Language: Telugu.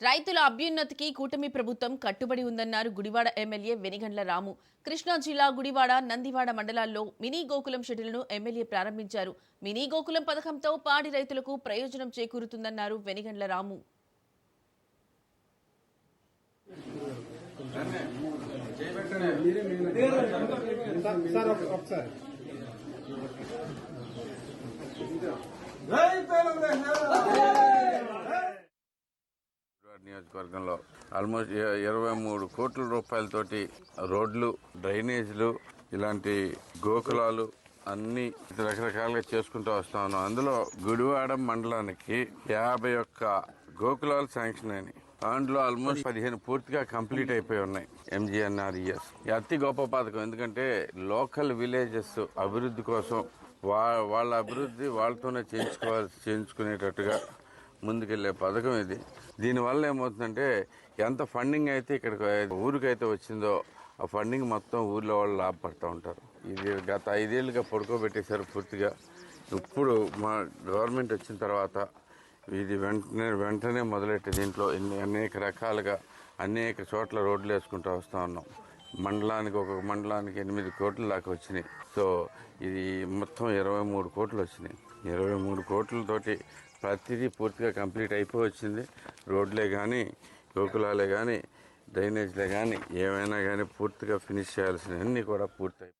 రైతుల అభ్యున్నతికి కూటమి ప్రభుత్వం కట్టుబడి ఉందన్నారు గుడివాడ ఎమ్మెల్యే వెనిగండ్ల రాము కృష్ణా జిల్లా గుడివాడ నందివాడ మండలాల్లో మినీ గోకులం షెడ్యూల్ను ఎమ్మెల్యే ప్రారంభించారు మినీ గోకులం పథకంతో పాడి రైతులకు ప్రయోజనం చేకూరుతుందన్నారు వెనిగండ్ల రాము సార్ నియోజకవర్గంలో ఆల్మోస్ట్ ఇరవై మూడు కోట్ల రూపాయలతోటి రోడ్లు డ్రైనేజీలు ఇలాంటి గోకులాలు అన్ని రకరకాలుగా చేసుకుంటూ వస్తా ఉన్నాం. అందులో గుడివాడ మండలానికి యాభై ఒక్క గోకులాలు శాంక్షన్ అయినాయి. దాంట్లో ఆల్మోస్ట్ పదిహేను పూర్తిగా కంప్లీట్ అయిపోయి ఉన్నాయి. ఎంజీఎన్ఆర్ఈఎస్ అతి గొప్ప పథకం. ఎందుకంటే లోకల్ విలేజెస్ అభివృద్ధి కోసం వా వాళ్ళ అభివృద్ధి వాళ్ళతోనే చేయించుకోవాలి చేయించుకునేటట్టుగా ముందుకెళ్ళే పథకం ఇది. దీనివల్ల ఏమవుతుందంటే ఎంత ఫండింగ్ అయితే ఇక్కడికి ఊరికైతే వచ్చిందో ఆ ఫండింగ్ మొత్తం ఊర్లో వాళ్ళు లాభపడుతూ ఉంటారు. ఇది గత ఐదేళ్ళుగా పడుకోబెట్టేశారు పూర్తిగా. ఇప్పుడు మా గవర్నమెంట్ వచ్చిన తర్వాత ఇది వెంటనే వెంటనే మొదలెట్టి దీంట్లో ఎన్ని అనేక రకాలుగా అనేక చోట్ల రోడ్లు వేసుకుంటూ వస్తూ ఉన్నాం. మండలానికి ఒక మండలానికి ఎనిమిది కోట్ల దాకా వచ్చినాయి. సో ఇది మొత్తం ఇరవై మూడు కోట్లు వచ్చినాయి. ఇరవై మూడు కోట్లతోటి ప్రతిదీ పూర్తిగా కంప్లీట్ అయిపోయి వచ్చింది రోడ్లే కానీ గోకులాలే కానీ డ్రైనేజ్లే కానీ ఏమైనా కానీ పూర్తిగా ఫినిష్ చేయాల్సినవన్నీ కూడా పూర్తయి